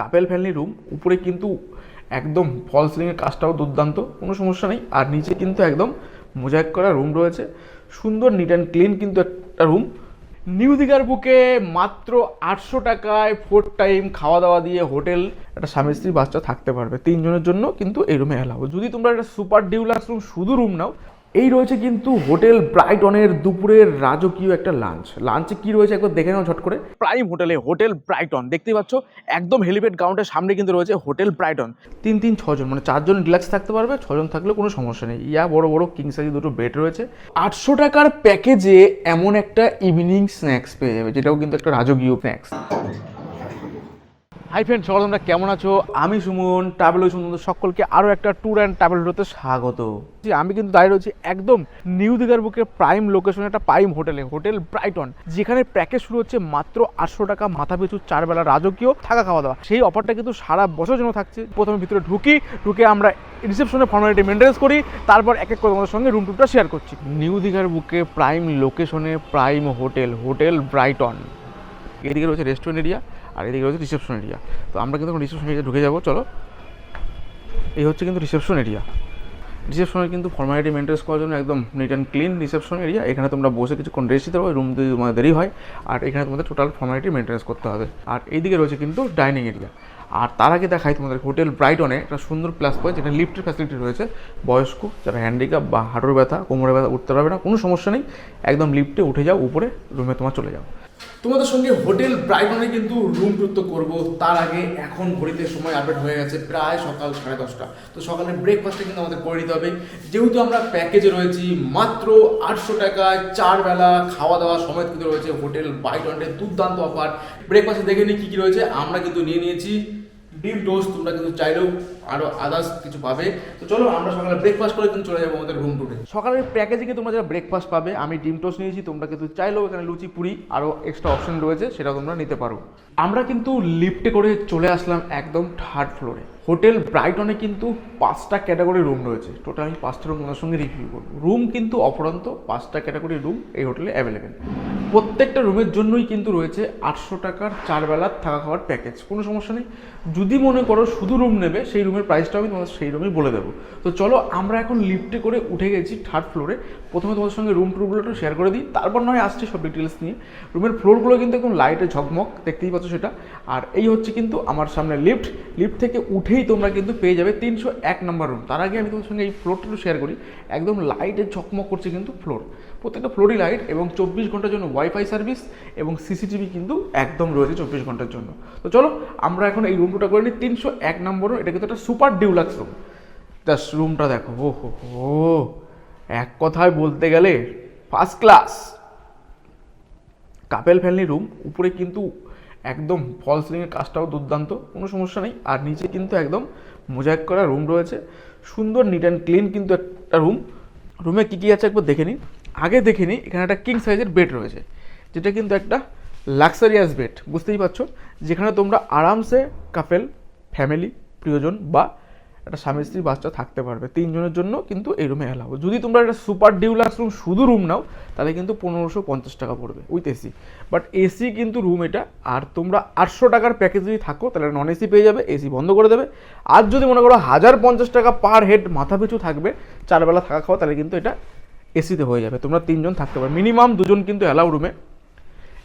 Couple family room, উপরে কিন্তু একদম ফল সিলিংয়ের কাজটাও দুর্দান্ত, কোনো সমস্যা নেই। আর নিচে কিন্তু একদম মোজাইক করা রুম রয়েছে। সুন্দর নিট অ্যান্ড ক্লিন কিন্তু একটা রুম। নিউ দিঘার বুকে মাত্র আটশো টাকায় ফোর টাইম খাওয়া দাওয়া দিয়ে হোটেল, একটা স্বামী স্ত্রী বাচ্চা থাকতে পারবে। তিনজনের জন্য কিন্তু এই রুমে এলাও যদি তোমরা একটা সুপার ডিউলাক্স রুম শুধু রুম নাও এই রয়েছে কিন্তু হোটেল ব্রাইটনের দুপুরের রাজকীয় একটা লাঞ্চ লাঞ্চে কি রয়েছে একবার দেখে নাও ঝট করে। প্রাইম হোটেলে হোটেল ব্রাইটন দেখতে পাচ্ছ একদম হেলিপ্যাড গ্রাউন্ডের সামনে কিন্তু রয়েছে হোটেল ব্রাইটন। তিন তিন ছজন মানে চারজন রিল্যাক্স থাকতে পারবে ছজন থাকলে কোনো সমস্যা নেই। ইয়া বড় বড় কিং সাইজ দুটো বেড রয়েছে। আটশো টাকার প্যাকেজে এমন একটা ইভিনিং স্ন্যাক্স পেয়ে যাবে যেটাও কিন্তু একটা রাজকীয় স্ন্যাক্স হাই ফ্রেন্ড সকল তোমরা কেমন আছো? আমি সুমন ট্রাভেল সুমন সকলকে আরও একটা ট্যুর অ্যান্ড ট্রাভেল ভিডিওতে স্বাগত। আমি কিন্তু দাঁড়িয়ে রয়েছি একদম নিউ দিঘার বুকে প্রাইম লোকেশনে একটা প্রাইম হোটেলে হোটেল ব্রাইটন যেখানে প্যাকেজ শুরু হচ্ছে মাত্র আটশো টাকা মাথা পিছু চার বেলা রাজকীয় থাকা খাওয়া দাওয়া। সেই অফারটা কিন্তু সারা বছর জন্য থাকছে। প্রথমে ভিতরে ঢুকি, ঢুকে আমরা রিসেপশনে ফর্মালিটি মেনটেন্স করি, তারপর এক এক করে তোমাদের সঙ্গে রুম টুরটা শেয়ার করছি। নিউ দিঘার বুকে প্রাইম লোকেশনে প্রাইম হোটেল হোটেল ব্রাইটন এদিকে রয়েছে রেস্টুরেন্ট এরিয়া আর এদিকে রয়েছে রিসেপশন এরিয়া তো আমরা কিন্তু রিসেপশন এরিয়া ঢুকে যাব, চলো। এই হচ্ছে কিন্তু রিসেপশন এরিয়া রিসেপশনে কিন্তু ফর্মালিটি মেনটেন্স করার জন্য একদম neat and clean reception area এখানে তোমরা বসে কিছুক্ষণ রেস্ট দিতে পারবে রুম যদি তোমাদের দেরি হয়। আর এখানে তোমাদের টোটাল ফর্মালিটি মেনটেন্স করতে হবে। আর এইদিকে রয়েছে কিন্তু ডাইনিং এরিয়া আর তার আগে দেখাই তোমাদের হোটেল ব্রাইটনে একটা সুন্দর প্লাস পয়েন্ট যেখানে লিফটের ফ্যাসিলিটি রয়েছে। বয়স্ক, যারা হ্যান্ডিক্যাপ বা হাঁটুর ব্যথা কোমরে ব্যথা, উঠতে পারবে না, কোনো সমস্যা নেই। একদম লিফটে উঠে যাও, উপরে রুমে তোমার চলে যাও। তোমাদের সঙ্গে হোটেল ব্রাইটনে কিন্তু রুম টুর তো করব। তার আগে এখন ঘড়িতে সময় আপডেট হয়ে গেছে প্রায় সকাল সাড়ে দশটা। তো সকালে ব্রেকফাস্টে কিন্তু আমাদের করে নিতে হবে। যেহেতু আমরা প্যাকেজে রয়েছি, মাত্র আটশো টাকায় চার বেলা খাওয়া দাওয়া সময় কিন্তু রয়েছে হোটেল ব্রাইটনের দুর্দান্ত অফার ব্রেকফাস্টে দেখে নিই কী কী রয়েছে। আমরা কিন্তু নিয়ে নিয়েছি ডিম টোস্ট, তোমরা কিন্তু চাইলেও আরও আদার্স কিছু পাবে। তো চলো, আমরা সকালে ব্রেকফাস্ট করে কিন্তু চলে যাব আমাদের রুম টুটে সকালের প্যাকেজে কিন্তু তোমরা যারা ব্রেকফাস্ট পাবে, আমি ডিম টোস্ট নিয়েছি, তোমরা কিন্তু চাইলেও এখানে লুচি, পুরি আরও এক্সট্রা অপশন রয়েছে, সেটা তোমরা নিতে পারো। আমরা কিন্তু লিফটে করে চলে আসলাম একদম থার্ড ফ্লোরে হোটেল ব্রাইটনে কিন্তু পাঁচটা ক্যাটাগরি রুম রয়েছে। টোটাল আমি পাঁচটা রুম তোমাদের সঙ্গে রিভিউ করব। রুম কিন্তু অপরন্ত, পাঁচটা ক্যাটাগরি রুম এই হোটেলে অ্যাভেলেবেল প্রত্যেকটা রুমের জন্যই কিন্তু রয়েছে আটশো টাকার চার বেলার থাকা খাওয়ার প্যাকেজ কোনো সমস্যা নেই। যদি মনে করো শুধু রুম নেবে, সেই রুমের প্রাইসটা আমি তোমাদের সেই রুমেই বলে দেবো। তো চলো আমরা এখন লিফটে করে উঠে গেছি থার্ড ফ্লোরে প্রথমে তোমাদের সঙ্গে রুম টুরগুলো একটু শেয়ার করে দিই। তারপর নয় আসছি সব ডিটেলস নিয়ে। রুমের ফ্লোরগুলো কিন্তু একদম লাইটে ঝকমক, দেখতেই পাচ্ছ সেটা। আর এই হচ্ছে কিন্তু আমার সামনে লিফট লিফট থেকে উঠেই তোমরা কিন্তু পেয়ে যাবে তিনশো এক নম্বর রুম তার আগে আমি তোমার সঙ্গে এই ফ্লোরটা একটু শেয়ার করি। একদম লাইটে ঝকমক করছে কিন্তু ফ্লোর প্রত্যেকটা ফ্লোরই লাইট এবং চব্বিশ ঘণ্টার জন্য ওয়াইফাই সার্ভিস এবং সিসিটিভি কিন্তু একদম রয়েছে চব্বিশ ঘণ্টার জন্য। তো চলো, আমরা এখন এই রুমটা করে নিই। তিনশো এক নম্বর এটা কিন্তু একটা সুপার ডিউলাক্স রুম জাস্ট রুমটা দেখো। ও হো এক কথায় বলতে গেলে first class couple family room উপরে কিন্তু একদম ফল সিলিংয়ের কাজটাও দুর্দান্ত, কোনো সমস্যা নেই। আর নিচে কিন্তু একদম মোজাইক করা রুম রয়েছে। সুন্দর নিট অ্যান্ড ক্লিন কিন্তু একটা রুম রুমে কী কী আছে একবার দেখে নিই। আগে দেখে নিই, এখানে একটা কিং সাইজের বেড রয়েছে, যেটা কিন্তু একটা লাক্সারিয়াস বেড বুঝতেই পারছ? যেখানে তোমরা আরামসে কাপেল ফ্যামিলি প্রিয়জন বা একটা স্বামী স্ত্রী বাচ্চা থাকতে পারবে। তিনজনের জন্য কিন্তু এই রুমে অ্যালাউ যদি তোমরা একটা সুপার ডিউলাক্স রুম শুধু রুম নাও, তাহলে কিন্তু পনেরোশো পঞ্চাশ টাকা পড়বে উইথ এসি বাট এসি কিন্তু রুম এটা, আর তোমরা আটশো টাকার প্যাকেজ যদি থাকো, তাহলে নন এসি পেয়ে যাবে এসি বন্ধ করে দেবে। আর যদি মনে করো হাজার পঞ্চাশ টাকা পার হেড মাথা পিছু থাকবে, চারবেলা থাকা খাওয়া, তাহলে কিন্তু এটা এসিতে হয়ে যাবে। তোমরা তিনজন থাকতে পারবে মিনিমাম দুজন কিন্তু অ্যালাউ রুমে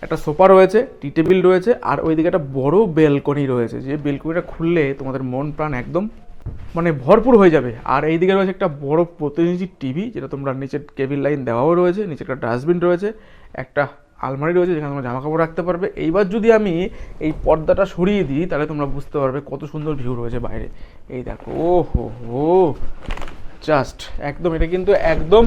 একটা সোফা রয়েছে টি টেবিল রয়েছে, আর ওইদিকে একটা বড় বেলকনি রয়েছে। যে বেলকনিটা খুললে তোমাদের মন প্রাণ একদম মানে ভরপুর হয়ে যাবে। আর এইদিকে রয়েছে একটা বড় প্রতিনিধি টিভি, যেটা তোমরা নিচের কেবিল লাইন দেওয়াও রয়েছে, নিচে একটা ডাস্টবিন রয়েছে, একটা আলমারি রয়েছে, যেখানে তোমরা জামা কাপড় রাখতে পারবে। এইবার যদি আমি এই পর্দাটা সরিয়ে দিই, তাহলে তোমরা বুঝতে পারবে কত সুন্দর ভিউ রয়েছে বাইরে। এই দেখো ও হো জাস্ট একদম, এটা কিন্তু একদম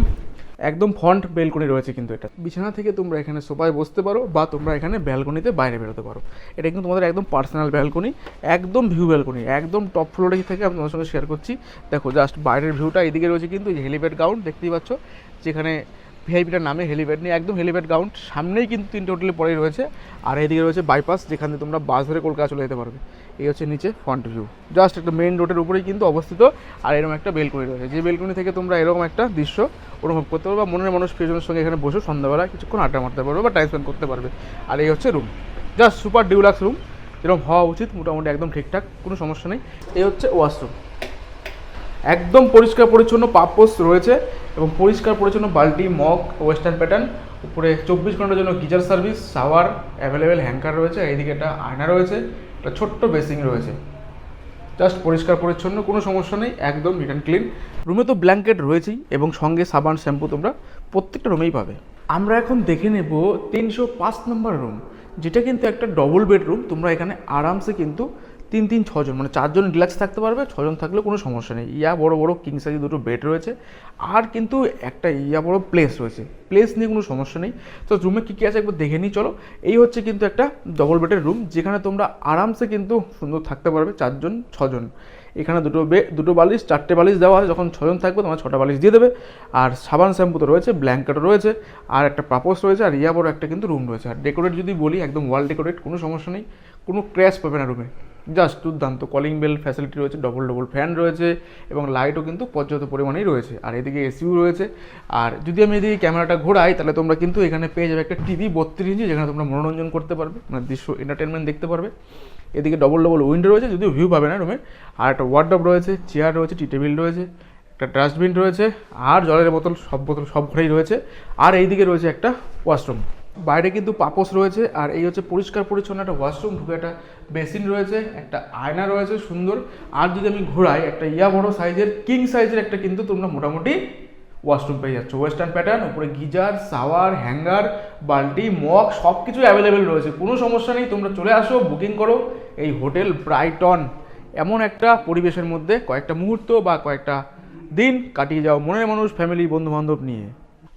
একদম ফন্ট বেলকনি রয়েছে কিন্তু এটা। বিছানা থেকে তোমরা এখানে সোফায় বসতে পারো বা তোমরা এখানে ব্যালকনিতে বাইরে বেরোতে পারো। এটা কিন্তু তোমাদের একদম পার্সোনাল ব্যালকনি একদম ভিউ ব্যালকনি একদম টপ ফ্লোরে থেকে আমি তোমার সঙ্গে শেয়ার করছি। দেখো জাস্ট বাইরের ভিউটা এদিকে রয়েছে কিন্তু হেলিপ্যাড গ্রাউন্ড দেখতেই পাচ্ছ, যেখানে ভিআইপিটার নামে হেলিপ্যাড নিয়ে, একদম হেলিপ্যাড গ্রাউন্ড, সামনেই কিন্তু তিনটে হোটেলে পরেই রয়েছে। আর এইদিকে রয়েছে বাইপাস যেখান থেকে তোমরা বাস ধরে কলকাতা চলে যেতে পারবে। এই হচ্ছে নিচে ফ্রন্ট ভিউ জাস্ট একটা মেন রোডের উপরেই কিন্তু অবস্থিত, আর এরকম একটা বেলকনি রয়েছে। যে বেলকনি থেকে তোমরা এরকম একটা দৃশ্য অনুভব করতে পারবে, বা মনের মানুষ প্রিয়জনের সঙ্গে এখানে বসে সন্ধ্যাবেলা কিছুক্ষণ আড্ডা মারতে পারবে, বা টাইম স্পেন্ড করতে পারবে। আর এই হচ্ছে room just super deluxe room যেরকম হওয়া উচিত, মোটামুটি একদম ঠিকঠাক, কোনো সমস্যা নেই। এই হচ্ছে ওয়াশরুম একদম পরিষ্কার পরিচ্ছন্ন পাপোস রয়েছে। এবং পরিষ্কার পরিচ্ছন্ন বাল্টি মগ ওয়েস্টার্ন প্যাটার্ন উপরে চব্বিশ ঘণ্টার জন্য geyser service shower available hanger রয়েছে এইদিকে একটা আয়না রয়েছে, একটা ছোট্ট বেসিং রয়েছে। জাস্ট পরিষ্কার পরিচ্ছন্ন, কোনো সমস্যা নেই, একদম নিট অ্যান্ড ক্লিন রুমে তো ব্ল্যাঙ্কেট রয়েছেই, এবং সঙ্গে সাবান শ্যাম্পু তোমরা প্রত্যেকটা রুমেই পাবে। আমরা এখন দেখে নেব তিনশো পাঁচ নম্বর রুম যেটা কিন্তু একটা ডবল বেডরুম তোমরা এখানে আরামসে কিন্তু তিন তিন, ছজন মানে চারজন রিল্যাক্স থাকতে পারবে, ছজন থাকলেও কোনো সমস্যা নেই। ইয়া বড় বড় কিং সাইজে দুটো বেড রয়েছে। আর কিন্তু একটা ইয়া বড় প্লেস রয়েছে। প্লেস নিয়ে কোনো সমস্যা নেই। তো রুমে কী কী আছে একবার দেখে নিই, চলো। এই হচ্ছে কিন্তু একটা ডবল বেডের রুম যেখানে তোমরা আরামসে কিন্তু সুন্দর থাকতে পারবে, চারজন, ছজন। এখানে দুটো বে দুটো বালিশ, চারটে বালিশ দেওয়া হয়। যখন ছজন থাকবে, তোমার ছটা বালিশ দিয়ে দেবে। আর সাবান শ্যাম্পু তো রয়েছে ব্ল্যাঙ্কেটও রয়েছে, আর একটা পাপোস রয়েছে, আর ইয়া বড় একটা কিন্তু রুম রয়েছে। আর ডেকোরেট যদি বলি, একদম ওয়াল ডেকোরেট কোনো সমস্যা নেই। কোনো ক্র্যাশ পাবে না রুমে জাস্ট দুর্দান্ত। কলিং বেল ফ্যাসিলিটি রয়েছে ডবল ডবল ফ্যান রয়েছে এবং লাইটও কিন্তু পর্যাপ্ত পরিমাণেই রয়েছে। আর এদিকে এসিও রয়েছে। আর যদি আমি এদিকে ক্যামেরাটা ঘোরাই, তাহলে তোমরা কিন্তু এখানে পেয়ে যাবে একটা টিভি বত্রিশ ইঞ্চি যেখানে তোমরা মনোরঞ্জন করতে পারবে মানে দৃশ্য এন্টারটেনমেন্ট দেখতে পারবে। এদিকে ডবল ডবল উইন্ডো রয়েছে, যদিও ভিউ পাবে না রুমে আর একটা ওয়ার্ডরোব রয়েছে চেয়ার রয়েছে টি টেবিল রয়েছে, একটা ডাস্টবিন রয়েছে, আর জলের বোতল, সব বোতল, সব ঘরেই রয়েছে। আর এইদিকে রয়েছে একটা ওয়াশরুম বাইরে কিন্তু পাপোস রয়েছে, আর এই হচ্ছে পরিষ্কার পরিচ্ছন্ন একটা ওয়াশরুম ঢুকে একটা বেসিন রয়েছে, একটা আয়না রয়েছে সুন্দর। আর যদি আমি ঘোরাই, একটা ইয়া বড় সাইজের কিং সাইজের একটা কিন্তু তোমরা মোটামুটি ওয়াশরুম পেয়ে যাচ্ছ। ওয়েস্টার্ন প্যাটার্ন উপরে গিজার শাওয়ার হ্যাঙ্গার বাল্টি মগ সব কিছু অ্যাভেলেবেল রয়েছে। কোনো সমস্যা নেই, তোমরা চলে আসো বুকিং করো এই হোটেল ব্রাইটন এমন একটা পরিবেশের মধ্যে কয়েকটা মুহূর্ত বা কয়েকটা দিন কাটিয়ে যাও মনের মানুষ ফ্যামিলি বন্ধু বান্ধব নিয়ে।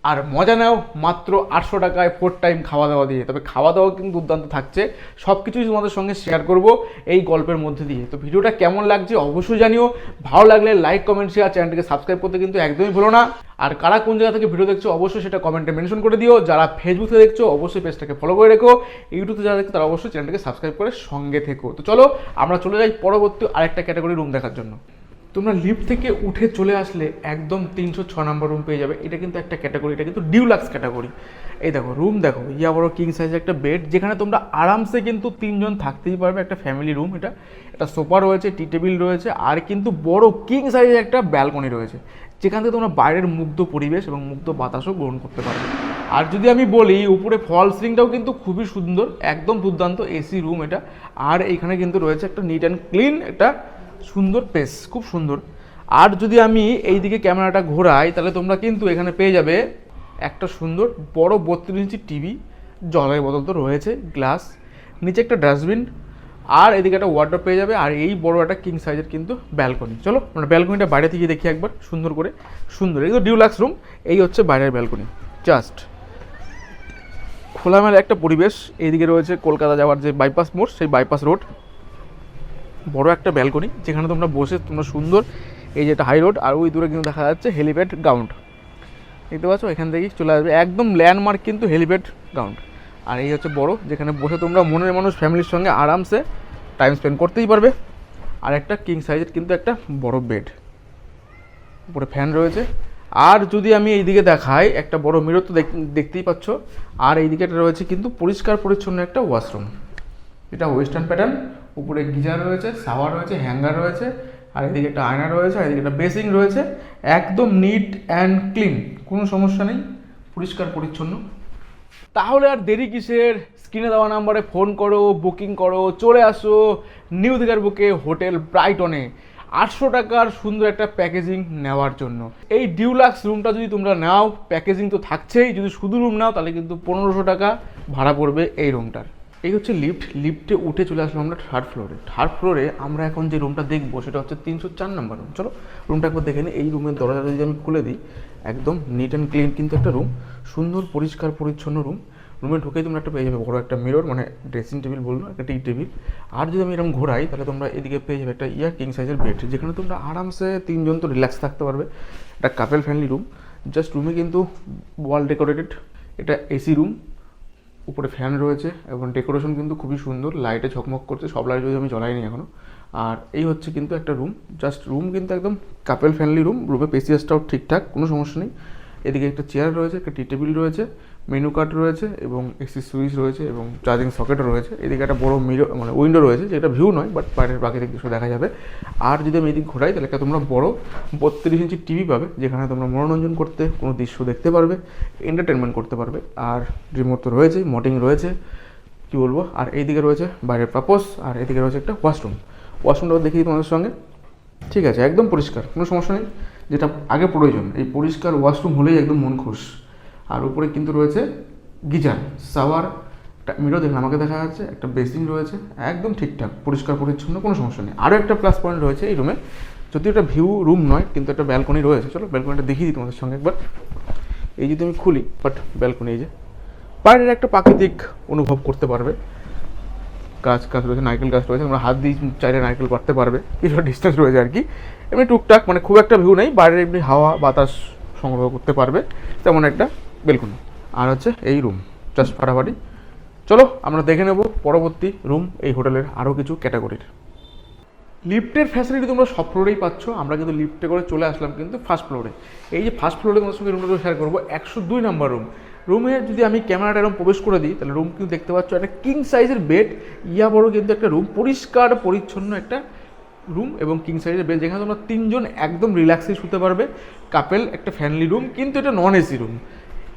আর মজা নাও, মাত্র আটশো টাকায় ফোর টাইম খাওয়া দাওয়া দিয়ে। তবে খাওয়া দাওয়া কিন্তু দুর্দান্ত থাকছে। সব কিছুই তোমাদের সঙ্গে শেয়ার করব এই গল্পের মধ্যে দিয়ে। তো ভিডিওটা কেমন লাগছে অবশ্যই জানিও। ভালো লাগলে লাইক কমেন্ট শেয়ার চ্যানেলটিকে সাবস্ক্রাইব করতে কিন্তু একদমই ভুলো না। আর কারা কোন জায়গা থেকে ভিডিও দেখছ, অবশ্যই সেটা কমেন্টে মেনশন করে দিও। যারা ফেসবুকে দেখছ, অবশ্যই পেজটাকে ফলো করে রেখো। ইউটিউবে যারা দেখছ, তারা অবশ্যই চ্যানেলটাকে সাবস্ক্রাইব করে সঙ্গে থেকো। তো চলো, আমরা চলে যাই পরবর্তী আরেকটা ক্যাটাগরি রুম দেখার জন্য। তোমরা লিফট থেকে উঠে চলে আসলে একদম তিনশো ছ নম্বর রুম পেয়ে যাবে। এটা কিন্তু একটা ক্যাটাগরি এটা কিন্তু ডিউলাক্স ক্যাটাগরি এই দেখো রুম দেখো ইয়া বড় কিং সাইজের একটা বেড যেখানে তোমরা আরামসে কিন্তু তিনজন থাকতেই পারবে একটা ফ্যামিলি রুম এটা, একটা সোফা রয়েছে টি টেবিল রয়েছে, আর কিন্তু বড় কিং সাইজের একটা ব্যালকনি রয়েছে, যেখান থেকে তোমরা বাইরের মুগ্ধ পরিবেশ এবং মুগ্ধ বাতাসও গ্রহণ করতে পারবে। আর যদি আমি বলি, উপরে ফল সিলিংটাও কিন্তু খুবই সুন্দর, একদম দুর্দান্ত এসি রুম এটা। আর এখানে কিন্তু রয়েছে একটা নিট অ্যান্ড ক্লিন একটা সুন্দর পেস খুব সুন্দর। আর যদি আমি এই দিকে ক্যামেরাটা ঘোরাই, তাহলে তোমরা কিন্তু এখানে পেয়ে যাবে একটা সুন্দর বড় বত্রিশ ইঞ্চি টিভি জলের বোতল তো রয়েছে গ্লাস নিচে একটা ডাস্টবিন আর এদিকে একটা ওয়াটার পেয়ে যাবে, আর এই বড় একটা কিং সাইজের কিন্তু ব্যালকনি চলো, আমরা ব্যালকনিটা বাইরে থেকে দেখি একবার, সুন্দর করে, সুন্দর। এই তো ডিউলাক্স রুম এই হচ্ছে বাইরের ব্যালকনি জাস্ট খোলামেলা একটা পরিবেশ, এইদিকে রয়েছে কলকাতা যাওয়ার যে বাইপাস মোড়, সেই বাইপাস রোড বড় একটা ব্যালকনি যেখানে তোমরা বসে তোমরা সুন্দর এই যে একটা হাই রোড আর ওই দূরে কিন্তু দেখা যাচ্ছে হেলিপ্যাড গ্রাউন্ড দেখতে পাচ্ছ? এখান থেকেই চলে আসবে একদম ল্যান্ডমার্ক কিন্তু হেলিপ্যাড গ্রাউন্ড আর এই হচ্ছে বড়, যেখানে বসে তোমরা মনের মানুষ ফ্যামিলির সঙ্গে আরামসে টাইম স্পেন্ড করতেই পারবে। আর একটা কিং সাইজের কিন্তু একটা বড় বেড উপরে ফ্যান রয়েছে। আর যদি আমি এইদিকে দেখাই, একটা বড় মিরর তো দেখ- দেখতেই পাচ্ছ। আর এইদিকে রয়েছে কিন্তু পরিষ্কার পরিচ্ছন্ন একটা ওয়াশরুম এটা ওয়েস্টার্ন প্যাটার্ন উপরে গিজার রয়েছে শাওয়ার রয়েছে, হ্যাঙ্গার রয়েছে, আর এদিকে একটা আয়না রয়েছে, আর এদিকে একটা বেসিং রয়েছে। একদম নিট অ্যান্ড ক্লিন কোনো সমস্যা নেই, পরিষ্কার, পরিচ্ছন্ন। তাহলে আর দেরি কিসের? স্ক্রিনে দেওয়া নাম্বারে ফোন করো বুকিং করো, চলে আসো নিউ দিঘার বুকে হোটেল ব্রাইটনে। আটশো টাকার সুন্দর একটা প্যাকেজিং নেওয়ার জন্য। এই ডিউলাক্স রুমটা যদি তোমরা নাও প্যাকেজিং তো থাকছেই, যদি শুধু রুম নাও, তাহলে কিন্তু পনেরোশো টাকা ভাড়া পড়বে এই রুমটার এই হচ্ছে লিফট লিফটে উঠে চলে আসলাম আমরা থার্ড ফ্লোরে থার্ড ফ্লোরে আমরা এখন যে রুমটা দেখব সেটা হচ্ছে তিনশো চার নম্বর রুম চলো রুমটা একবার দেখে নিই। এই রুমের দরজা যদি আমি খুলে দিই, একদম নিট অ্যান্ড ক্লিন কিন্তু একটা রুম সুন্দর পরিষ্কার পরিচ্ছন্ন রুম রুমে ঢুকেই তোমরা একটা পেয়ে যাবে, বড় একটা মিরর মানে ড্রেসিং টেবিল বলল, একটা টি টেবিল আর যদি আমি এরকম ঘোরাই, তাহলে তোমরা এদিকে পেয়ে যাবে একটা ইয়ার কিং সাইজের বেড যেখানে তোমরা আরামসে তিনজন তো রিল্যাক্স থাকতে পারবে। একটা কাপেল ফ্রেন্ডলি রুম জাস্ট রুমে কিন্তু ওয়াল ডেকোরেটেড এটা এসি রুম উপরে ফ্যান রয়েছে এবং ডেকোরেশন কিন্তু খুবই সুন্দর, লাইটে ঝকমক করছে, সব লাইট যদি আমি জ্বলাইনি এখনও আর এই হচ্ছে কিন্তু একটা রুম, জাস্ট রুম কিন্তু একদম কাপেল ফ্যানলি রুম রুমে পেসিয়াসটাও ঠিকঠাক, কোনো সমস্যা নেই। এদিকে একটা চেয়ার রয়েছে, একটা টি টেবিল রয়েছে মেনু কার্ড রয়েছে এবং এসি সুইচ রয়েছে এবং চার্জিং সকেটও রয়েছে। এদিকে একটা বড় মিরো মানে উইন্ডো রয়েছে, যেটা ভিউ নয় বাট বাইরের প্রাকৃতিক দৃশ্য দেখা যাবে। আর যদি আমি এদিক ঘোরাই, তাহলে একটা তোমরা বড় বত্রিশ ইঞ্চি টিভি পাবে, যেখানে তোমরা মনোরঞ্জন করতে কোনো দৃশ্য দেখতে পারবে এন্টারটেনমেন্ট করতে পারবে। আর রিমোট তো রয়েছেই মটিং রয়েছে, কী বলব? আর এইদিকে রয়েছে বাইরের পাপোস আর এদিকে রয়েছে একটা ওয়াশরুম ওয়াশরুমটাও দেখি তোমাদের সঙ্গে। ঠিক আছে, একদম পরিষ্কার, কোনো সমস্যা নেই। যেটা আগে প্রয়োজন, এই পরিষ্কার ওয়াশরুম হলেই একদম মন খুশ। আর উপরে কিন্তু রয়েছে গিজার। সাওয়ার মিরো দেখুন, আমাকে দেখা যাচ্ছে, একটা বেসিন রয়েছে, একদম ঠিকঠাক, পরিষ্কার, পরিচ্ছন্ন, কোনো সমস্যা নেই। আরও একটা প্লাস পয়েন্ট রয়েছে এই রুমে যদি এটা ভিউ রুম নয়, কিন্তু একটা ব্যালকনি রয়েছে। চলো ব্যালকনিটা দেখিয়ে দিই তোমাদের সঙ্গে একবার। এই যদি আমি খুলি বাট ব্যালকনি এই যে। বাইরের একটা প্রাকৃতিক অনুভব করতে পারবে। গাছ গাছ রয়েছে, নারকেল গাছ রয়েছে, আমরা হাত দিয়ে চাইলে নারকেল পারতে পারবে। কিছুটা ডিস্টেন্স রয়েছে আর কি। এমনি টুকটাক মানে খুব একটা ভিউ নেই। বাইরের এমনি হাওয়া, বাতাস সংগ্রহ করতে পারবে। তেমন একটা বেলকুনি আর হচ্ছে এই রুম জাস্ট ফাটাফাটি। চলো, আমরা দেখে নেব পরবর্তী রুম এই হোটেলের আরও কিছু ক্যাটাগরির লিফটের ফ্যাসিলিটি তোমরা সব ফ্লোরেই পাচ্ছ, আমরা কিন্তু লিফটে করে চলে আসলাম কিন্তু ফার্স্ট ফ্লোরে এই যে ফার্স্ট ফ্লোরে তোমার সঙ্গে রুমটা শেয়ার করব, একশো দুই নম্বর রুম রুমে যদি আমি ক্যামেরাটা এরকম প্রবেশ করে দিই, তাহলে রুম কিন্তু দেখতে পাচ্ছ একটা কিং সাইজের বেড ইয়া বড় কিন্তু একটা রুম পরিষ্কার, পরিচ্ছন্ন একটা রুম এবং কিং সাইজের বেড যেখানে তোমরা তিনজন একদম রিল্যাক্সে শুতে পারবে। কাপেল একটা ফ্যামিলি রুম কিন্তু এটা নন এসি রুম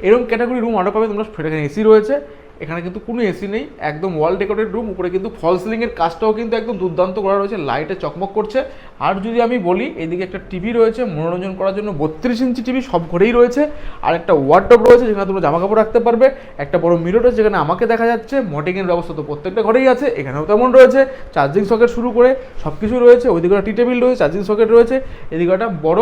এরকম ক্যাটাগরি রুম অর্ডার পাবে, তোমরা এখানে এসি রয়েছে। এখানে কিন্তু কোনো এসি নেই, একদম ওয়াল ডেকোরেট রুম উপরে কিন্তু ফল সিলিংয়ের কাজটাও কিন্তু একদম দুর্দান্ত করা রয়েছে লাইটে চকমক করছে। আর যদি আমি বলি, এদিকে একটা টিভি রয়েছে, মনোরঞ্জন করার জন্য বত্রিশ ইঞ্চি টিভি সব ঘরেই রয়েছে। আর একটা ওয়ার্ডটপ রয়েছে, যেখানে তোমরা জামা কাপড় রাখতে পারবে। একটা বড় মিরর রয়েছে, যেখানে আমাকে দেখা যাচ্ছে। মটিংয়ের ব্যবস্থা তো প্রত্যেকটা ঘরেই আছে, এখানেও তেমন রয়েছে। চার্জিং সকেট শুরু করে সব কিছু রয়েছে, ওইদিকে টি টেবিল রয়েছে চার্জিং সকেট রয়েছে। এদিকে একটা বড়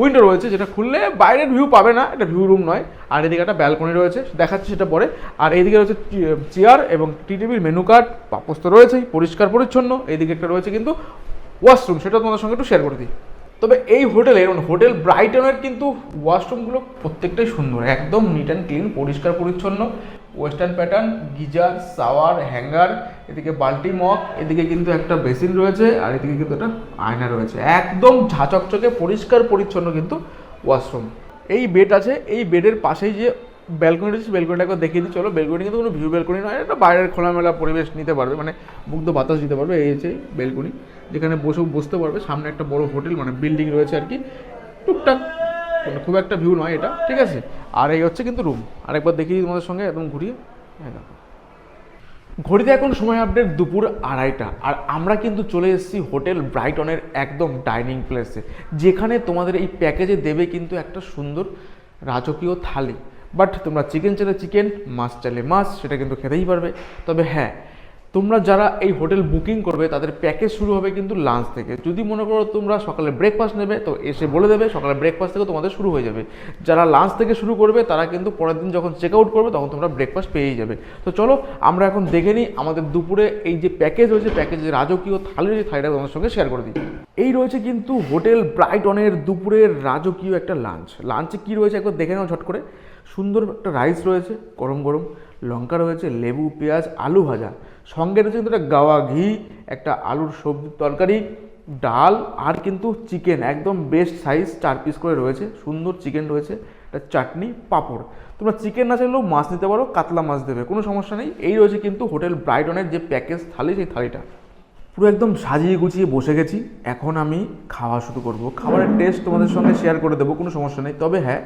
উইন্ডো রয়েছে যেটা খুললে বাইরের ভিউ পাবে না, এটা ভিউ রুম নয়, আর এদিকে একটা ব্যালকনি রয়েছে, দেখাচ্ছি সেটা পরে, আর এইদিকে রয়েছে চেয়ার এবং টি টিভির মেনু কার্ড পাপোস তো রয়েছেই, পরিষ্কার পরিচ্ছন্ন এইদিকে একটা রয়েছে কিন্তু ওয়াশরুম সেটা তোমাদের সঙ্গে একটু শেয়ার করে দিই। তবে এই হোটেলের মানে হোটেল ব্রাইটনের কিন্তু ওয়াশরুমগুলো প্রত্যেকটাই সুন্দর, একদম নিট অ্যান্ড ক্লিন পরিষ্কার পরিচ্ছন্ন western pattern, geyser, shower, hanger, এদিকে বাল্টি মগ, এদিকে কিন্তু একটা বেসিন রয়েছে, আর এদিকে কিন্তু একটা আয়না রয়েছে। একদম ঝাঁচকচকে, পরিষ্কার, পরিচ্ছন্ন কিন্তু ওয়াশরুম। এই বেড আছে, এই বেডের পাশেই যে ব্যালকনি রয়েছে ব্যালকনিটা একবার দেখিয়ে দিই। চলো ব্যালকনি কিন্তু কোনো ভিউ ব্যালকনি নয়, এটা বাইরের খোলামেলা পরিবেশ নিতে পারবে মানে মুগ্ধ বাতাস দিতে পারবে, এই হচ্ছে ব্যালকনি যেখানে বসে বসতে পারবে। সামনে একটা বড় হোটেল মানে বিল্ডিং রয়েছে আর কি। টুকটাক মানে খুব একটা ভিউ নয় এটা, ঠিক আছে? আর এই হচ্ছে কিন্তু রুম আরেকবার দিই তোমাদের সঙ্গে, একদম ঘুরিয়ে। হ্যাঁ দেখো। ঘড়িতে এখন সময় আপডেট দুপুর আড়াইটা। আর আমরা কিন্তু চলে এসেছি হোটেল ব্রাইটনের একদম ডাইনিং প্লেসে যেখানে তোমাদের এই প্যাকেজে দেবে কিন্তু একটা সুন্দর রাজকীয় থালি। বাট তোমরা চিকেন চাইলে চিকেন মাছ চাইলে মাছ, সেটা কিন্তু খেতেই পারবে। তবে হ্যাঁ তোমরা যারা এই হোটেল বুকিং করবে, তাদের প্যাকেজ শুরু হবে কিন্তু লাঞ্চ থেকে। যদি মনে করো তোমরা সকালে ব্রেকফাস্ট নেবে, তো এসে বলে দেবে, সকালে ব্রেকফাস্ট থেকে তোমাদের শুরু হয়ে যাবে। যারা লাঞ্চ থেকে শুরু করবে, তারা কিন্তু পরের দিন যখন চেক আউট করবে, তখন তোমরা ব্রেকফাস্ট পেয়েই যাবে। তো চলো, আমরা এখন দেখে নিই আমাদের দুপুরে এই যে প্যাকেজ রয়েছে প্যাকেজের রাজকীয় থালির যে থালিটা তোমাদের সঙ্গে শেয়ার করে দিই। এই রয়েছে কিন্তু হোটেল ব্রাইটনের দুপুরের রাজকীয় একটা লাঞ্চ লাঞ্চে কী রয়েছে একবার দেখে নাও ঝট করে। সুন্দর একটা রাইস রয়েছে, গরম গরম। লঙ্কা রয়েছে, লেবু, পেঁয়াজ, আলু ভাজা। সঙ্গে রয়েছে কিন্তু একটা গাওয়া ঘি, একটা আলুর সবজি তরকারি, ডাল আর কিন্তু চিকেন। একদম বেস্ট সাইজ চার পিস করে রয়েছে। সুন্দর চিকেন রয়েছে, একটা চাটনি, পাঁপড়। তোমরা চিকেন না চাইলেও মাছ নিতে পারো, কাতলা মাছ দেবে, কোনো সমস্যা নেই। এই রয়েছে কিন্তু হোটেল ব্রাইটনের যে প্যাকেজ থালি, সেই থালিটা। পুরো একদম সাজিয়ে গুছিয়ে বসে গেছি। এখন আমি খাওয়া শুরু করব। খাবারের টেস্ট তোমাদের সঙ্গে শেয়ার করে দেবো, কোনো সমস্যা নেই। তবে হ্যাঁ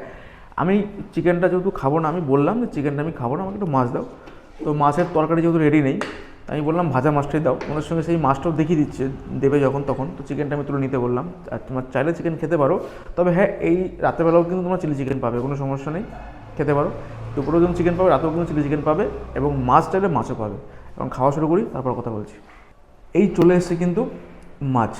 আমি চিকেনটা যেহেতু খাব না, আমি বললাম যে চিকেনটা আমি খাব না, আমাকে একটু মাছ দাও। তো মাছের তরকারি যেহেতু রেডি নেই আমি বললাম ভাজা মাছটাই দাও। ওনার সঙ্গে সেই মাছটাও দেখিয়ে দিচ্ছে, দেবে যখন তখন। তো চিকেনটা আমি তুলে নিতে বললাম। আর তোমার চাইলে চিকেন খেতে পারো। তবে হ্যাঁ এই রাতেরবেলাও কিন্তু তোমরা চিলি চিকেন পাবে, কোনো সমস্যা নেই। খেতে পারো। দুপুরেও যেমন চিকেন পাবে, রাতেও কিন্তু চিলি চিকেন পাবে এবং মাছ চাইলে মাছও পাবে। এবং খাওয়া শুরু করি, তারপর কথা বলছি। এই চলে এসছে কিন্তু মাছ।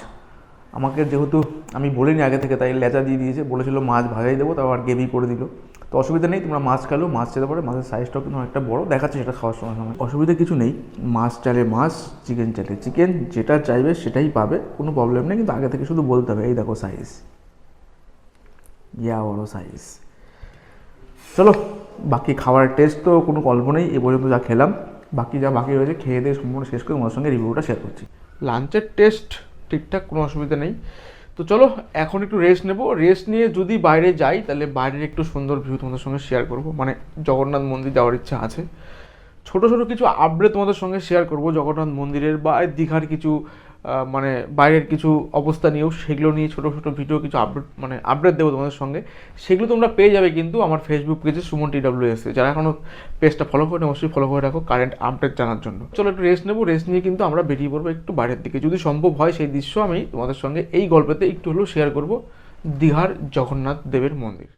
আমাকে যেহেতু আমি বলিনি আগে থেকে, তাই লেচা দিয়ে দিয়েছে, বলেছিল মাছ ভাজাই দেবো তারপর আর গ্রেভি করে দিল। তো অসুবিধা নেই, তোমরা মাছ খেলো, মাছ খেতে পারো, মাছের সাইজটাও কিন্তু অনেকটা বড়, দেখাচ্ছে সেটা খাওয়ার সময় সময়। অসুবিধা কিছু নেই, মাছ চালে মাছ চিকেন চালে চিকেন যেটা চাইবে সেটাই পাবে, কোনো প্রবলেম নেই, কিন্তু আগে থেকে শুধু বলতে হবে, এই দেখো সাইজ ইয়া বড় সাইজ চলো, বাকি খাবারের টেস্ট তো কোনো গল্প নেই, এ পর্যন্ত যা খেলাম, বাকি যা বাকি রয়েছে, খেয়ে দিয়ে সম্পূর্ণ শেষ করে তোমার সঙ্গে রিভিউটা শেয়ার করছি। লাঞ্চের টেস্ট ঠিকঠাক, কোনো অসুবিধা নেই। তো চলো, এখন একটু রেস্ট নেব। রেস্ট নিয়ে যদি বাইরে যাই, তাহলে বাইরের একটু সুন্দর ভিউ তোমাদের সঙ্গে শেয়ার করব। মানে জগন্নাথ মন্দির যাওয়ার ইচ্ছা আছে। ছোট ছোট কিছু আপডেট তোমাদের সঙ্গে শেয়ার করব জগন্নাথ মন্দিরের বা দীঘার কিছু মানে বাইরের কিছু অবস্থা নিয়েও সেগুলো নিয়ে ছোটো ছোটো ভিডিও কিছু আপডেট মানে আপডেট দেবো তোমাদের সঙ্গে। সেগুলো তোমরা পেয়ে যাবে কিন্তু আমার ফেসবুক পেজে সুমন টি ডাব্লিউ এস যারা এখনও পেজটা ফলো করে অবশ্যই ফলো করে রাখো কারেন্ট আপডেট জানার জন্য। চলো একটু রেস্ট নেব। রেস্ট নিয়ে কিন্তু আমরা বেরিয়ে পড়ব একটু বাইরের দিকে। যদি সম্ভব হয় সেই দৃশ্য আমি তোমাদের সঙ্গে এই গল্পেতে একটু হলেও শেয়ার করব। দীঘার জগন্নাথ দেবের মন্দির।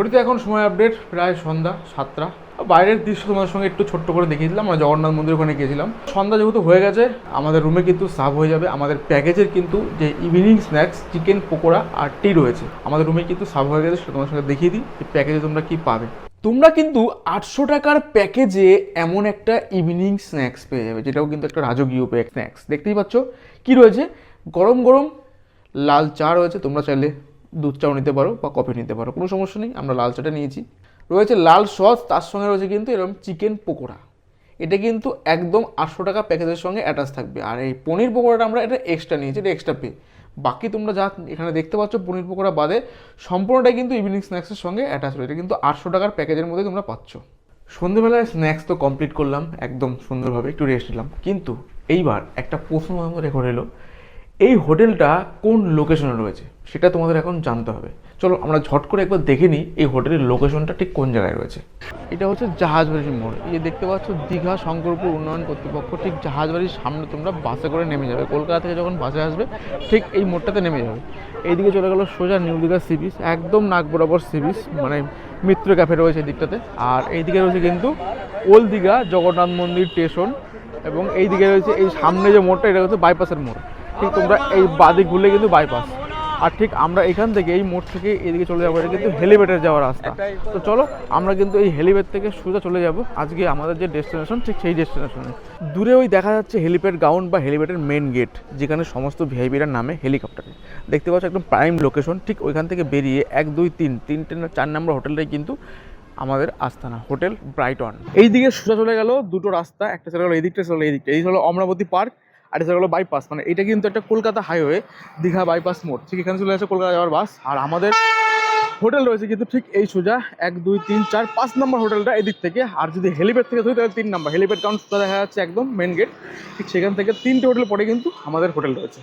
ঘড়িতে এখন সময় আপডেট প্রায় সন্ধ্যা সাতটা। বাইরের দৃশ্য তোমাদের সঙ্গে একটু ছোট্ট করে দেখিয়ে দিলাম। আমরা জগন্নাথ মন্দির ওখানে গিয়েছিলাম। সন্ধ্যা যেহেতু হয়ে গেছে, আমাদের রুমে কিন্তু সার্ভ হয়ে যাবে। আমাদের প্যাকেজের কিন্তু যে ইভিনিং স্ন্যাক্স চিকেন পকোড়া আর টি রয়েছে, আমাদের রুমে কিন্তু সার্ভ হয়ে গেছে, সেটা তোমার সঙ্গে দেখিয়ে দিই এই প্যাকেজে তোমরা কি পাবে। তোমরা কিন্তু আটশো টাকার প্যাকেজে এমন একটা ইভিনিং স্ন্যাক্স পেয়ে যাবে, যেটাও কিন্তু একটা রাজকীয় প্যাক স্ন্যাক্স দেখতেই পাচ্ছ কি রয়েছে? গরম গরম লাল চা রয়েছে, তোমরা চাইলে দুধ চাও নিতে পারো বা কফি নিতে পারো, কোনো সমস্যা নেই, আমরা লাল চাটা নিয়েছি। রয়েছে লাল সস, তার সঙ্গে রয়েছে কিন্তু এরকম চিকেন পকোড়া। এটা কিন্তু একদম আটশো টাকা প্যাকেজের সঙ্গে অ্যাটাচ থাকবে। আর এই পনির পকোড়াটা আমরা এটা এক্সট্রা নিয়েছি, এটা এক্সট্রা পে বাকি তোমরা যা এখানে দেখতে পাচ্ছ, পনির পকোড়া বাদে সম্পূর্ণটাই কিন্তু ইভিনিং স্ন্যাক্সের সঙ্গে অ্যাটাচ রয়েছে। কিন্তু আটশো টাকার প্যাকেজের মধ্যে তোমরা পাচ্ছ। সন্ধেবেলায় স্ন্যাক্স তো কমপ্লিট করলাম, একদম সুন্দরভাবে একটু রেস্ট নিলাম। কিন্তু এইবার একটা প্রশ্ন আমাদের এলো। এই হোটেলটা কোন লোকেশনে রয়েছে? সেটা তোমাদের এখন জানতে হবে। চলো আমরা ঝট করে একবার দেখে নিই এই হোটেলের লোকেশনটা ঠিক কোন জায়গায় রয়েছে। এটা হচ্ছে জাহাজবাড়ির মোড়। এই দেখতে পাচ্ছ, দীঘা শঙ্করপুর উন্নয়ন কর্তৃপক্ষ ঠিক জাহাজবাড়ির সামনে তোমরা বাসে করে নেমে যাবে। কলকাতা থেকে যখন বাসে আসবে, ঠিক এই মোড়টাতে নেমে যাবে। এইদিকে চলে গেল সোজা নিউ দীঘা সি বিচ, একদম নাক বরাবর সি বিচ মানে মিত্র ক্যাফে রয়েছে দিকটাতে। আর এইদিকে রয়েছে কিন্তু ওল্ড দীঘা, জগন্নাথ মন্দির, স্টেশন এবং এই দিকে রয়েছে এই সামনে যে মোড়টা, এটা হচ্ছে বাইপাসের মোড়। ঠিক তোমরা এই বাদিক ঘুরলে কিন্তু বাইপাস আর ঠিক আমরা এখান থেকে এই মোড় থেকে এদিকে চলে যাব, এটা কিন্তু হেলিপ্যাডের যাওয়ার রাস্তা। তো চলো, আমরা কিন্তু এই হেলিপ্যাড থেকে সোজা চলে যাব। আজকে আমাদের যে ডেস্টিনেশন ঠিক সেই ডেস্টিনেশনে দূরে ওই দেখা যাচ্ছে হেলিপ্যাড গ্রাউন্ড বা হেলিপ্যাডের মেন গেট যেখানে সমস্ত ভিআইপিরা নামে হেলিকপ্টারে দেখতে পাচ্ছ একদম প্রাইম লোকেশন ঠিক ওইখান থেকে বেরিয়ে এক, দুই, তিন তিনটে না চার নম্বর হোটেলটাই কিন্তু আমাদের আস্তানা হোটেল ব্রাইটন এই দিকে সোজা চলে গেল, দুটো রাস্তা, একটা চলে গেলো এই দিকটা চলে এই দিকটা এই হলো অমরাবতী পার্ক আর এটা গেলো বাইপাস মানে এটা কিন্তু একটা কলকাতা হাইওয়ে দীঘা বাইপাস মোড়। ঠিক এখানে চলে আসে কলকাতা যাওয়ার বাস আর আমাদের হোটেল রয়েছে কিন্তু ঠিক এই সোজা এক, দুই, তিন, চার, পাঁচ নম্বর হোটেলটা এদিক থেকে। আর যদি হেলিপ্যাড থেকে ধরি, তাহলে তিন নম্বর হেলিপ্যাড কাউন্ট দেখা যাচ্ছে একদম মেন গেট ঠিক সেখান থেকে তিনটে হোটেল পরে কিন্তু আমাদের হোটেল রয়েছে।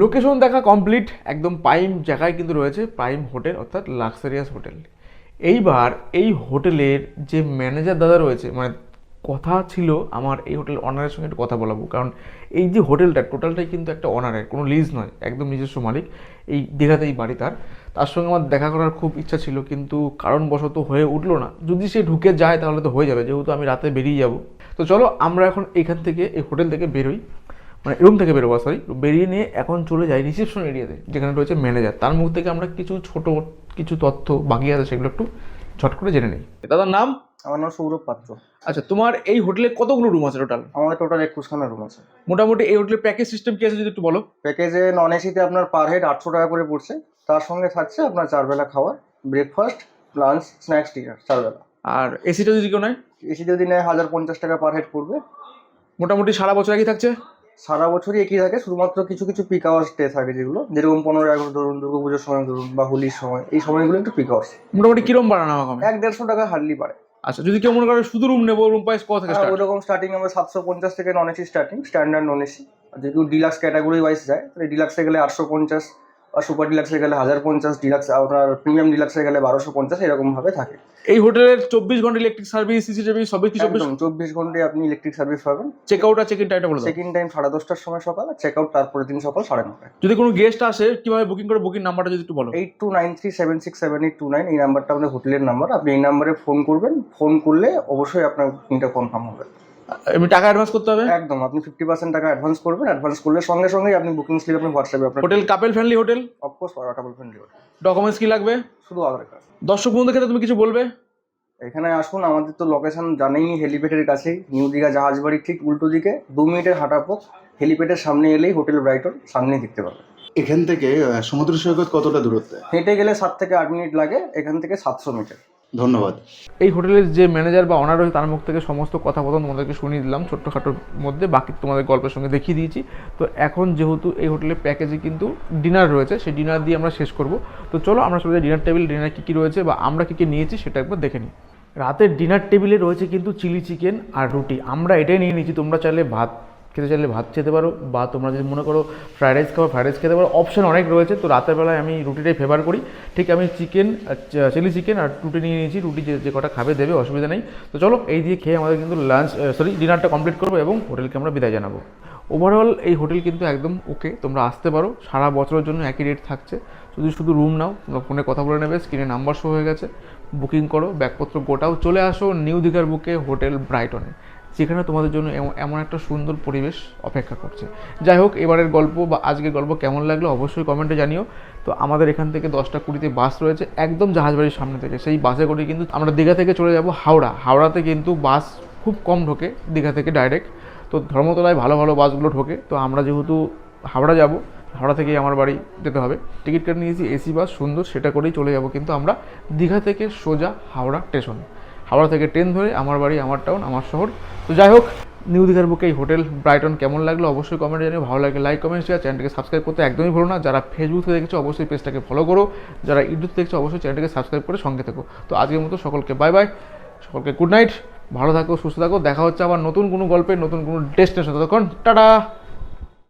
লোকেশন দেখা কমপ্লিট একদম প্রাইম জায়গায় কিন্তু রয়েছে প্রাইম হোটেল অর্থাৎ লাক্সারিয়াস হোটেল এইবার এই হোটেলের যে ম্যানেজার দাদা রয়েছে মানে কথা ছিল আমার এই হোটেল অনারের সঙ্গে একটু কথা বলাবো। কারণ এই যে হোটেলটা টোটালটাই কিন্তু একটা অনারের কোনো লিজ নয়, একদম নিজস্ব মালিক। এই দীঘাতেই বাড়ি তার। তার সঙ্গে আমার দেখা করার খুব ইচ্ছা ছিল, কিন্তু কারণবশত হয়ে উঠল না। যদি সে ঢুকে যায়, তাহলে তো হয়ে যাবে, যেহেতু আমি রাতে বেরিয়ে যাব। তো চলো, আমরা এখন এখান থেকে, এই হোটেল থেকে বেরোই। মানে রুম থেকে বেরোবো সরি বেরিয়ে নিয়ে এখন চলে যাই রিসেপশন এরিয়াতে যেখানে রয়েছে ম্যানেজার তার মুখ থেকে আমরা কিছু ছোট, কিছু তথ্য বাকি আছে, সেগুলো একটু ঝট করে জেনে নিই। দাদার নাম? আমার নাম সৌরভ পাত্র। আচ্ছা তোমার এই হোটেলে কতগুলো রুম আছে টোটাল আমাদের টোটাল একুশখানা রুম আছে। মোটামুটি এই হোটেলের প্যাকেজ সিস্টেম কি আছে যদি একটু বলো? প্যাকেজে নন এসিতে আপনার পার হেড আটশো টাকা করে পড়ছে। তার সঙ্গে থাকছে আপনার চারবেলা খাওয়া ব্রেকফাস্ট লাঞ্চ স্ন্যাক্স ডিনার চারবেলা। আর এসিটা যদি কেউ নেয়? এসি যদি নেয় হাজার পঞ্চাশ টাকা পার হেড পড়বে। মোটামুটি সারা বছর একই থাকছে? সারা বছরই একই থাকে শুধুমাত্র কিছু কিছু পিক আওয়ার্স ডে থাকে যেগুলো। যেরকম পনেরো এগারো ধরুন দুর্গা পুজোর সময় ধরুন বা হোলির সময় এই সময়গুলো একটু পিক আওয়ার্স মোটামুটি কিরম বাড়ানো হবে? এক দেড়শো টাকা হার্ডলি পারে আচ্ছা যদি কেউ মনে করে শুধু রুম নেব রুম প্রাইস কত থেকে স্টার্ট ওরকম স্টার্টিং আমরা সাতশো পঞ্চাশ থেকে non AC starting standard non AC আর যদি ডিলাক্স ক্যাটাগরি ওয়াইজ যায় তাহলে ডিলাক্সে গেলে আটশো পঞ্চাশ আর সুপার ডিলাক্সে গেলে হাজার পঞ্চাশ ডিলাক্স আপনার প্রিমিয়াম ডিলাক্সে গেলে বারোশো পঞ্চাশ এরকম ভাবে থাকে। এই হোটেলের চব্বিশ ঘণ্টা ইলেকট্রিক সার্ভিস সিসিটিভি সবই কি চব্বিশ? চব্বিশ ঘন্টায় আপনি ইলেকট্রিক সার্ভিস পাবেন। চেক আউট আর চেক ইন টাইমটা বলে চেক ইন টাইম সাড়ে দশটার সময় সকাল আর চেক আউট তারপরে দিন সকাল সাড়ে নটায়। যদি কোনো গেস্ট আসে কীভাবে বুকিং করে বুকিং নাম্বারটা যদি একটু বলো। Eight two nine three seven six seven eight two nine এই নাম্বারটা আমাদের হোটেলের নাম্বার আপনি এই নাম্বারে ফোন করবেন ফোন করলে অবশ্যই আপনার বুকিংটা কনফার্ম হবে। এমনি টাকা অ্যাডভান্স করতে হবে? একদম আপনি ফিফটি পার্সেন্ট টাকা অ্যাডভান্স করবেন অ্যাডভান্স করলে সঙ্গে সঙ্গেই আপনি বুকিং স্লিপ আপনি হোয়াটসঅ্যাপে আপনার hotel couple friendly hotel of course পারাটাবল friendly hotel documents কি লাগবে? শুধু আধার কার্ড দর্শক বন্ধুদের ক্ষেত্রে তুমি কিছু বলবে? এখানে আসুন আমাদের তো লোকেশন জানেইনি হেলিপ্যাডের কাছেই। নিউ দীঘা জাহাজবাড়ির ঠিক উল্টো দিকে। দু মিনিটের হাঁটা পথ। হেলিপ্যাডের সামনে এলেই হোটেল ব্রাইটন সামনেই দেখতে পাবে। এখান থেকে সমুদ্র সৈকত কতটা দূরত্বে? হেঁটে গেলে সাত থেকে আট মিনিট লাগে এখান থেকে সাতশো মিটার। ধন্যবাদ। এই হোটেলের যে ম্যানেজার বা অনার রয়েছে, তার মুখ থেকে সমস্ত কথা তোমাদেরকে শুনিয়ে দিলাম ছোট্টখাটোর মধ্যে। বাকি তোমাদের গল্পের সঙ্গে দেখিয়ে দিয়েছি। তো এখন যেহেতু এই হোটেলের প্যাকেজে কিন্তু ডিনার রয়েছে, সেই ডিনার দিয়ে আমরা শেষ করব। তো চলো আমরা সবাই ডিনার টেবিল ডিনার কী কী রয়েছে বা আমরা কী কী নিয়েছি সেটা একবার দেখে নিই। রাতের ডিনার টেবিলে রয়েছে কিন্তু চিলি চিকেন আর রুটি। আমরা এটাই নিয়ে নিয়েছি, তোমরা চাইলে ভাত খেতে চাইলে ভাত খেতে পারো বা তোমরা যদি মনে করো ফ্রাইড রাইস খাও ফ্রাইড রাইস খেতে পারো অপশন অনেক রয়েছে। তো রাতের বেলায় আমি রুটিটাই ফেভার করি। ঠিক আমি চিকেন চিলি চিকেন আর রুটি নিয়ে নিয়েছি। রুটি যে যে কটা খাবে দেবে, অসুবিধা নেই। তো চলো, এই দিয়ে খেয়ে আমাদের কিন্তু লাঞ্চ সরি ডিনারটা কমপ্লিট করব এবং হোটেলকে আমরা বিদায় জানাব। ওভারঅল এই হোটেল কিন্তু একদম ওকে তোমরা আসতে পারো। সারা বছরের জন্য একই রেট থাকছে। শুধু শুধু রুম নাও, তোমরা ফোনে কথা বলে নেবে স্ক্রিনে নাম্বার শো হয়ে গেছে। বুকিং করো, ব্যাগপত্র গোটাও চলে আসো। নিউ দীঘার বুকে, হোটেল ব্রাইটনে যেখানে তোমাদের জন্য এমন- একটা সুন্দর পরিবেশ অপেক্ষা করছে। যাই হোক, এবারের গল্প বা আজকের গল্প কেমন লাগল অবশ্যই কমেন্টে জানিও। তো আমাদের এখান থেকে দশটা কুড়িতে বাস রয়েছে, একদম জাহাজবাড়ির সামনে থেকে। সেই বাসে করে কিন্তু আমরা দীঘা থেকে চলে যাব হাওড়া। হাওড়াতে কিন্তু বাস খুব কম ঢোকে, দীঘা থেকে ডাইরেক্ট তো ধর্মতলায় ভালো ভালো বাসগুলো ঢোকে। তো আমরা যেহেতু হাওড়া যাব, হাওড়া থেকেই আমার বাড়ি যেতে হবে। টিকিট কেটে নিয়েছি, এসি বাস, সুন্দর, সেটা করেই চলে যাব কিন্তু আমরা দীঘা থেকে সোজা হাওড়া স্টেশন হাওড়া থেকে ট্রেন ধরে আমার বাড়ি, আমার টাউন আমার শহর। তো যাই হোক নিউ দীঘার বুকে এই হোটেল ব্রাইটন কেমন লাগল অবশ্যই কমেন্ট জানিয়ে ভালো লাগে লাইক কমেন্ট শেয়ার চ্যানেলটাকে সাবস্ক্রাইব করতে একদমই ভুলো না। যারা ফেসবুক থেকে দেখছ, অবশ্যই পেজটাকে ফলো করো। যারা ইউটিউব দেখছ, অবশ্যই চ্যানেলটাকে সাবস্ক্রাইব করে সঙ্গে থেকো। তো আজকের মতো সকলকে বাই বাই সকলকে গুড নাইট ভালো থাকো, সুস্থ থাকো। দেখা হচ্ছে আবার নতুন কোনো গল্পে, নতুন কোনো ডেস্টিনেশন ততক্ষণ টাটা